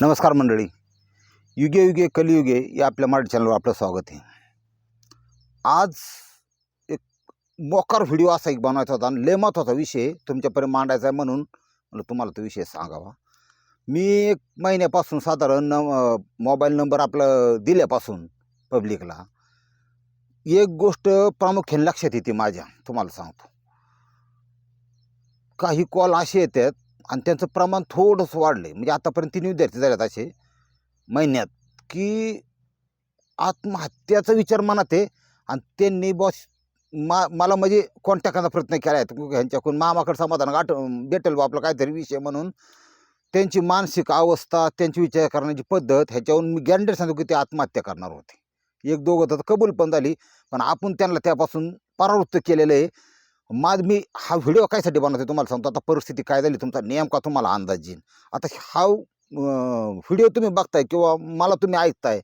नमस्कार मंडळी. युगे युगे कलियुगे या आपल्या मराठी चॅनलवर आपलं स्वागत आहे. आज एक मोकार व्हिडिओ असा एक बनवायचा होता आणि लय महत्त्वाचा विषय तुमच्यापर्यंत मांडायचा आहे म्हणून मला तुम्हाला तो विषय सांगावा. मी एक महिन्यापासून साधारण न मोबाईल नंबर आपलं दिल्यापासून पब्लिकला एक गोष्ट प्रामुख्याने लक्षात येते माझ्या. तुम्हाला सांगतो. काही कॉल असे येतात आणि त्यांचं प्रमाण थोडंसं वाढलं आहे म्हणजे आतापर्यंत तीन विद्यार्थी झालेत असे महिन्यात की आत्महत्याचा विचार मनात आहे आणि त्यांनी बॉस मा मला म्हणजे कॉन्टॅक्ट प्रयत्न केला आहे. ह्यांच्याकडून मामाकडे समाधान गाठ भेटेल बा आपला काहीतरी विषय म्हणून. त्यांची मानसिक अवस्था त्यांची विचार करण्याची पद्धत ह्याच्यावरून मी गॅरंटी सांगतो की ते आत्महत्या करणार होते. एक दोघं तर कबूल पण झाली पण आपण त्यांना त्यापासून परावृत्त केलेलं आहे. माझ मी हा व्हिडिओ कायसाठी बनवतो तुम्हाला सांगतो. आता परिस्थिती काय झाली तुमचा नेमका तुम्हाला अंदाज येईल आता हा व्हिडिओ तुम्ही बघताय किंवा मला तुम्ही ऐकताय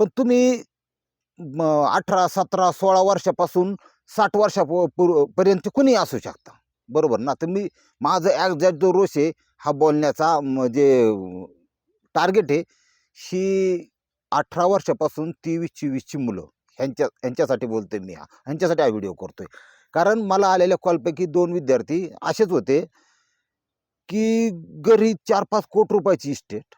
पण तुम्ही अठरा सतरा सोळा वर्षापासून साठ वर्षा पर्यंत कुणी असू शकता. बरोबर ना? तर मी माझं ॲक्झॅक्ट जो रोष आहे हा बोलण्याचा म, जे टार्गेट आहे ही अठरा वर्षापासून तेवीस चोवीसची मुलं. ह्यांच्या ह्यांच्यासाठी बोलतोय मी हा. ह्यांच्यासाठी हा व्हिडिओ करतोय. कारण मला आलेल्या कॉलपैकी दोन विद्यार्थी असेच होते की घरी चार पाच कोटी रुपयाची इस्टेट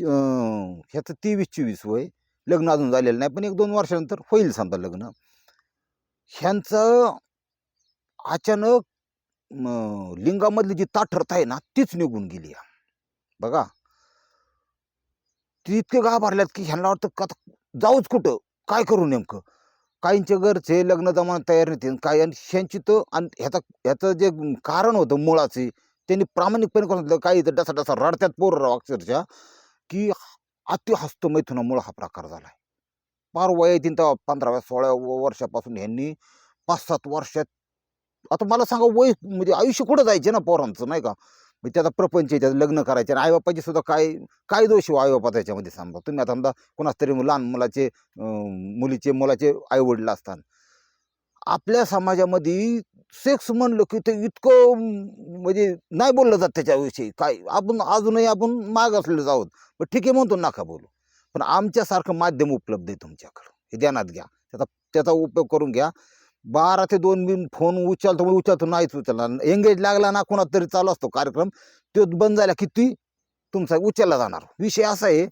ह्याचं तेवीस चोवीस वय लग्न अजून झालेलं नाही पण एक दोन वर्षानंतर होईल समजा लग्न. ह्यांचं अचानक लिंगामधली जी ताठरता आहे ना तीच निघून गेली आहे. बघा. ती इतके गाभारल्यात की ह्यांना वाटतं का आता जाऊच कुठं? काय करू नेमकं? काहींचे घरचे लग्न जमाना तयार नव्हते. काय आणि ह्यांची तर आणि ह्याचा ह्याचं जे कारण होतं मुळाचे त्यांनी प्रामाणिकपणे करून सांगितलं काही तर डसा डसा रडत्यात पोरं राव अक्षरशः की अति हस्तमैथुनामुळं हा प्रकार झाला आहे फार वय येतील तेव्हा पंधराव्या सोळाव्या वर्षापासून ह्यांनी पाच सात वर्षात. आता मला सांगा वय म्हणजे आयुष्य कुठं जायचे ना पोरांचं नाही का? म्हणजे त्याचा प्रपंच आहे त्याचं लग्न करायचे आणि आईबापाचे सुद्धा काय काय दोष आहे हो आईबापा त्याच्यामध्ये सांगा. तुम्ही आता समजा कोणाच तरी लहान मुलाचे मुलीचे मुलाचे आईवडील असतात. आपल्या समाजामध्ये सेक्स म्हणलं की ते इतकं म्हणजे नाही बोललं जात त्याच्याविषयी. काय आपण अजूनही आपण माग असलेलोच आहोत. पण ठीक आहे म्हणतो नका बोलू. पण आमच्यासारखं माध्यम उपलब्ध आहे तुमच्याकडं. हे ध्यानात घ्या. त्याचा त्याचा उपयोग करून घ्या. बारा ते दोन मी फोन उचलतो मग उचलतो नाहीच उचलणार. एंगेज लागला ना कोणा तरी चालू असतो कार्यक्रम तो बंद झाला की ती तुमचा उचलला जाणार. विषय असा आहे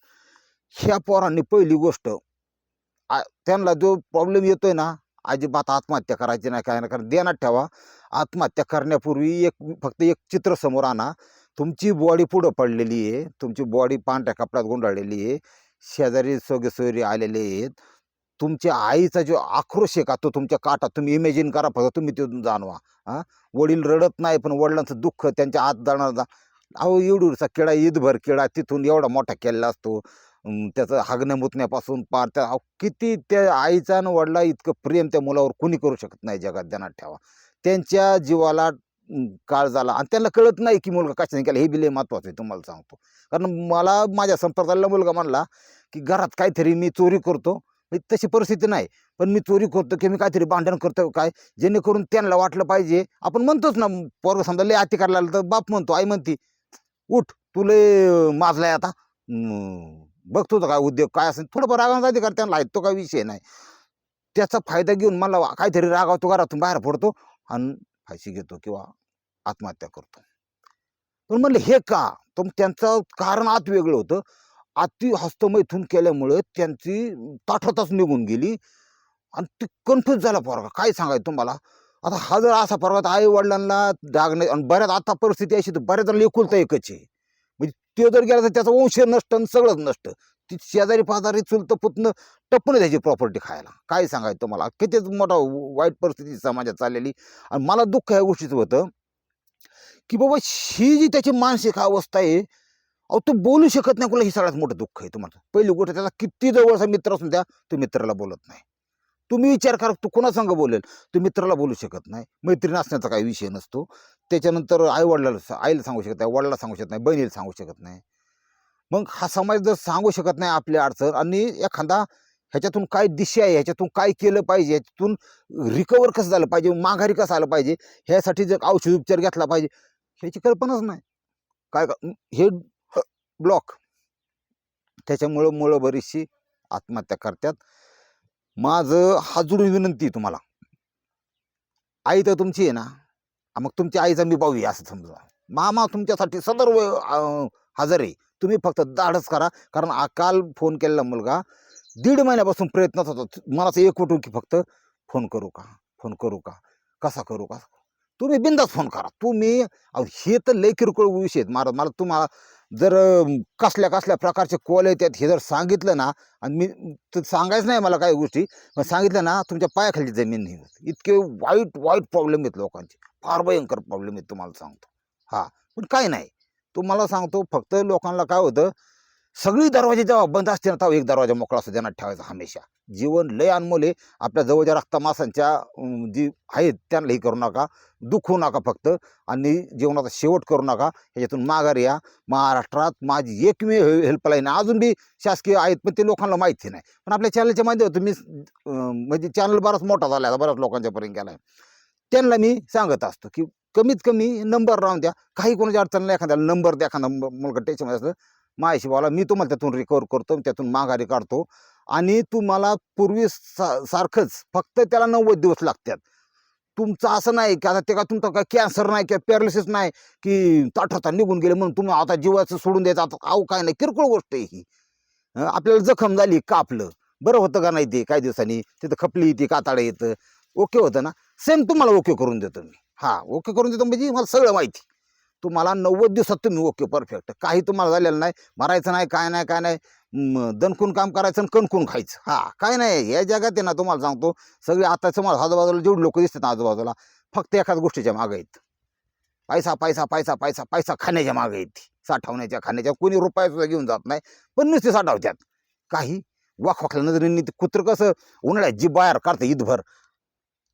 ह्या पोरांनी पहिली गोष्ट आ- त्यांना जो प्रॉब्लेम येतोय ना अजिबात आत्महत्या करायची नाही काय नाही कारण देण्यात ठेवा. आत्महत्या करण्यापूर्वी एक फक्त एक चित्र समोर आणा. तुमची बॉडी पुढं पडलेली आहे तुमची बॉडी पांढऱ्या कपड्यात गुंडाळलेली आहे शेजारी सोगे सोयरी आलेले आहेत. तुमच्या आईचा जो आक्रोश आहे का तो तुमच्या काटात तुम्ही इमॅजिन करा फक्त तुम्ही तिथून जाणवा. हां? वडील रडत नाही पण वडिलांचं दुःख त्यांच्या आत जाणार जा. अहो एवढूसा किडा ईदभर किडा तिथून एवढा मोठा केलेला असतो. त्याचं हागण्या मुतण्यापासून पार त्या अहो, किती त्या आईचा आणि वडिला इतकं प्रेम त्या मुलावर कुणी करू शकत नाही जगात ध्यानात ठेवा. त्यांच्या जीवाला काळ झाला. आणि त्यांना कळत नाही की मुलगा कशाने केला हे बिले लय महत्त्वाचं आहे तुम्हाला सांगतो. कारण मला माझ्या संपर्कातला मुलगा म्हणला की घरात काहीतरी मी चोरी करतो म्हणजे तशी परिस्थिती नाही. पण मी चोरी करतो की मी काहीतरी भांडण करतो काय जेणेकरून त्यांना वाटलं पाहिजे. आपण म्हणतोच ना पोरग समजा लय अतिकार करायला तर बाप म्हणतो आई म्हणती उठ तुले माजलाय आता. बघतो काय उद्योग काय असेल. थोडंफार रागावचा अधिकार त्यांना तो काही विषय नाही. त्याचा फायदा घेऊन मला काहीतरी रागावतो घरातून बाहेर पडतो आणि फाशी घेतो किंवा आत्महत्या करतो. पण म्हणलं हे का? तर त्यांचं कारण आत वेगळं होतं. अति हस्तमैथून केल्यामुळं त्यांची ताठोताच निघून गेली. आणि ती कन्फ्यूज झाला पोरगा. काय सांगायचं तुम्हाला? आता हा जर असा पोरगा आई वडिलांना डागणे आणि बऱ्याच आता परिस्थिती अशी तर बऱ्याच जण एकुलता एकच आहे. म्हणजे तो जर गेला तर त्याचा वंश नष्ट आणि सगळंच नष्ट. ती शेजारी पाजारी चुलतं पुतणं टप्पून त्याची प्रॉपर्टी खायला. काय सांगायचं तुम्हाला? कितीच मोठा वाईट परिस्थिती समाजात चाललेली. आणि मला दुःख ह्या गोष्टीचं होतं की बाबा ही जी त्याची मानसिक अवस्था आहे अहो तो बोलू शकत नाही कोणाला हे सगळ्यात मोठं दुःख आहे तुम्हाला. पहिली गोष्ट त्याला किती जवळचा मित्र असून द्या तो मित्राला बोलत नाही. तुम्ही विचार करा तू कोणासंग बोलेल? तू मित्राला बोलू शकत नाही. मैत्रीण असण्याचा काही विषय नसतो. त्याच्यानंतर आई वडिलाला आईला सांगू शकत नाही वडिलाला सांगू शकत नाही बहिणीला सांगू शकत नाही. मग हा समाज जर सांगू शकत नाही आपली अडचण आणि एखादा ह्याच्यातून काय दिशा आहे ह्याच्यातून काय केलं पाहिजे ह्याच्यातून रिकवर कसं झालं पाहिजे माघारी कसं आलं पाहिजे ह्यासाठी जर औषध उपचार घेतला पाहिजे ह्याची कल्पनाच नाही. काय का- हे ब्लॉक. त्याच्यामुळं मुळं बरीचशी आत्महत्या करतात. माझं हाजुरी विनंती आहे तुम्हाला. आई तर तुमची आहे ना. मग तुमची आईचा मी पाहूया असं समजा. मामा तुमच्यासाठी सदर्व हजर आहे. तुम्ही फक्त धाडस करा. कारण काल फोन केलेला मुलगा दीड महिन्यापासून प्रयत्नच होता. मला एक वाटून की फक्त फोन करू का? फोन करू का? कसा करू? का तुम्ही बिंदास फोन करा. तुम्ही अहो, हे तर लय किरकोळ विषय आहेत. महाराज मला तुम्हाला जर कसल्या कसल्या प्रकारचे कॉल येतात हे जर सांगितलं ना आणि मी तर सांगायचं नाही मला काही गोष्टी पण सांगितलं ना तुमच्या पायाखाली जमीन नाही होत. इतके वाईट वाईट प्रॉब्लेम आहेत लोकांचे. फार भयंकर प्रॉब्लेम आहेत तुम्हाला सांगतो. हा पण काय नाही. तुम्हाला सांगतो फक्त लोकांना काय होतं सगळी दरवाजे जेव्हा बंद असते ना तेव्हा एक दरवाजा मोकळा असतो त्यांना ठेवायचा हमेशा. जीवन लय अनमोल आहे. आपल्या जवळच्या रक्त मासांच्या जी आहेत त्यांना हे करू नका. दुखवू नका फक्त. आणि जीवनाचा शेवट करू नका. ह्याच्यातून माघार या. महाराष्ट्रात माझी एकमेव हेल्पलाईन अजून बी शासकीय आहेत पण ते लोकांना माहिती नाही. पण आपल्या चॅनलच्या माध्यमातून मी म्हणजे चॅनल बराच मोठा झाला आहे. बऱ्याच लोकांच्यापर्यंत गेला आहे. त्यांना मी सांगत असतो की कमीत कमी नंबर राहून द्या. काही कोणाच्या अडचण नाही. एखाद्याला नंबर द्या. एखादा मुलगा टेन्शनमध्ये असतं. माझ्याशी बोला मी तुम्हाला त्यातून रिकवर करतो त्यातून माघारी काढतो. आणि तुम्हाला पूर्वी सा सारखंच फक्त त्याला नव्वद दिवस लागतात. तुमचं असं नाही की आता ते का तुमचं काय कॅन्सर नाही किंवा पॅरालिसिस नाही की ताठोता निघून गेले म्हणून तुम्ही आता जीवाचं सोडून द्यायचं. आता अहो काय नाही किरकोळ गोष्ट आहे ही. आपल्याला जखम झाली कापलं बरं होतं का नाही ते काही दिवसांनी? तिथं खपली ती काताडं येतं. ओके होतं ना? सेम तुम्हाला ओके करून देतो मी. हां ओके करून देतो म्हणजे मला सगळं माहिती. तुम्हाला नव्वद दिवसात तुम्ही ओके परफेक्ट काही तुम्हाला झालेलं नाही. मरायचं नाही काय नाही काय नाही. दणकून काम करायचं आणि कणकून खायचं. हा काय नाही. या जगात आहे ना तुम्हाला सांगतो सगळे आता तुम्हाला आजूबाजूला जेवढे लोक दिसतात ना आजूबाजूला फक्त एखाद्या गोष्टीच्या मागे आहेत. पैसा पैसा पैसा पैसा पैसा खाण्याच्या मागे आहेत. साठवण्याच्या खाण्याच्या. कोणी रुपया सुद्धा घेऊन जात नाही. पण नुसते साठवत्यात काही वाखवाखल्या नजरेने ते कुत्र कसं उन्हाळ्यात जी बाहेर काढतं ईदभर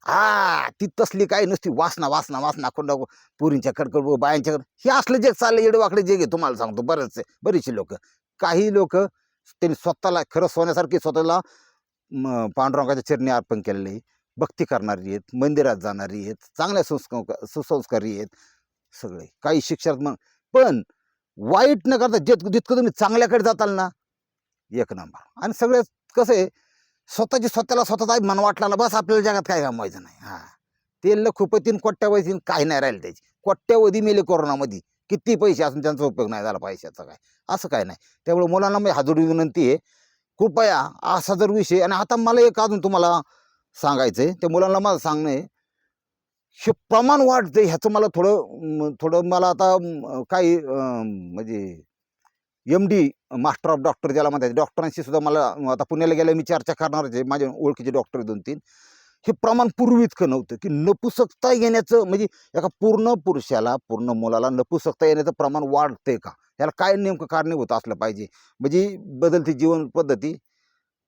हा ती तसली काही नसती. वासना वासना वासना कोण पुरींच्या कडकड बायांच्या हे असलं जे चाललं येडवाकडे जे घे तुम्हाला सांगतो. बरेचसे बरेचसे लोक. काही लोक त्यांनी स्वतःला खरं सोन्यासारखी स्वतःला पांडुरंगाच्या चरणी अर्पण केलेली भक्ती करणारी आहेत मंदिरात जाणारी आहेत चांगल्या संस्कार सुसंस्कारी आहेत सगळे. काही शिक्षक मग पण वाईट न करता जित जितकं तुम्ही चांगल्याकडे जाताल ना एक नंबर. आणि सगळ्यात कसं आहे स्वतःची स्वतःला स्वतःचा मन वाटला ना बस आपल्याला जगात काय कमवायचं नाही. हा. ते लखुपतीन कोट्यावधीन काही नाही राहिलं त्याची. कोट्यावधी मेले कोरोनामध्ये. किती पैसे असून त्यांचा उपयोग नाही झाला पैशाचा काय. असं काय नाही. त्यामुळे मुलांना मी हाजुरी विनंती आहे. कृपया असा जर विषय आणि आता मला एक अजून तुम्हाला सांगायचं आहे त्या मुलांना माझं सांगणं आहे. हे प्रमाण वाढतं ह्याचं मला थोडं थोडं मला आता काही म्हणजे M D master of doctor ज्याला म्हणतात. डॉक्टरांशी सुद्धा मला आता पुण्याला गेल्या मी चर्चा करणारच आहे. माझ्या ओळखीचे डॉक्टर दोन तीन. हे प्रमाण पूर्वी इतकं नव्हतं की नपुसकता येण्याचं म्हणजे एका पूर्ण पुरुषाला पूर्ण मुलाला नपुसकता येण्याचं प्रमाण वाढतंय का? याला काय नेमकं कारणीभूत असलं पाहिजे? म्हणजे बदलती जीवन पद्धती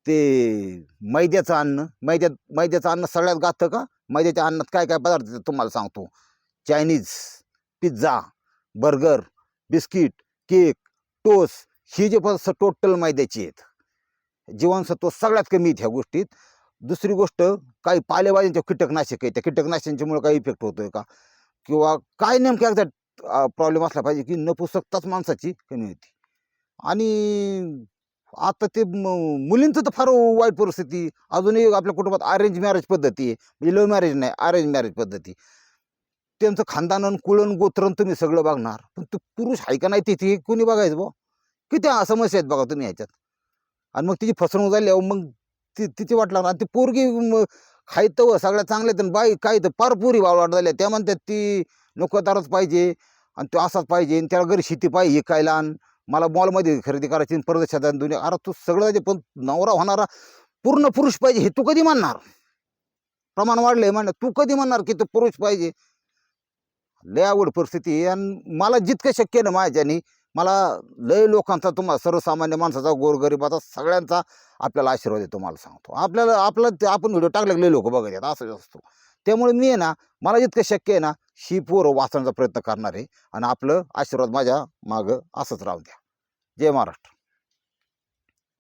ते मैद्याचं अन्न मैद्यात मैद्याचं अन्न सगळ्यात गातं का? मैद्याच्या अन्नात काय काय पदार्थ तुम्हाला सांगतो. Chinese pizza burger biscuit cake toast ही जे पदार्थ टोटल मैद्याची आहेत. जीवनसत्व सगळ्यात कमी आहेत ह्या गोष्टीत. दुसरी गोष्ट काही पालेभाज्यांच्या कीटकनाशक आहे त्या कीटकनाशकांच्यामुळे काही इफेक्ट होतोय का? किंवा काय नेमक्या एकदा प्रॉब्लेम असला पाहिजे की नपुसकताच माणसाची कमी होती. आणि आता ते मुलींचं तर फार वाईट परिस्थिती. अजूनही आपल्या कुटुंबात अरेंज मॅरेज पद्धती आहे. म्हणजे लव्ह मॅरेज नाही अरेंज मॅरेज पद्धती. त्यांचं खानदानन कुळण गोत्रण तुम्ही सगळं बघणार. पण ते पुरुष आहे का नाही तिथे कोणी बघायचं बुवा? किती समस्या आहेत बघा तुम्ही ह्याच्यात. आणि मग तिची फसवणूक झाली अहो मग ती तिची वाट लागणार. ती पोरगी म- खायतं सगळ्या चांगल्या आहेत आणि बाई काय तर पार पुरी वाट झाल्या त्या म्हणतात ती नोकरदारच पाहिजे आणि तो असाच पाहिजे आणि त्याला घरी शेती पाहिजे खायला आणि मला मॉलमध्ये खरेदी करायची आणि परदेशात आणि दुनिया. अरे तू सगळं जे पण नवरा होणारा पूर्ण पुरुष पाहिजे हे तू कधी म्हणणार प्रमाण वाढलं आहे म्हणणार तू कधी म्हणणार की तो पुरुष पाहिजे? लय आवड परिस्थिती आहे आणि मला जितकं शक्य आहे ना माझ्यानी मला लय लोकांचा तुम्हाला सर्वसामान्य माणसाचा गोरगरिबाचा सगळ्यांचा आपल्याला आशीर्वाद आहे तुम्हाला सांगतो. आपल्याला आपलं ते आपण व्हिडिओ टाकले लय लोक बघत येतात असं असतो त्यामुळे मी आहे ना मला जितकं शक्य आहे ना ही पोरं वाचण्याचा प्रयत्न करणार आहे आणि आपलं आशीर्वाद माझ्या मागं असंच राहू द्या. जय महाराष्ट्र.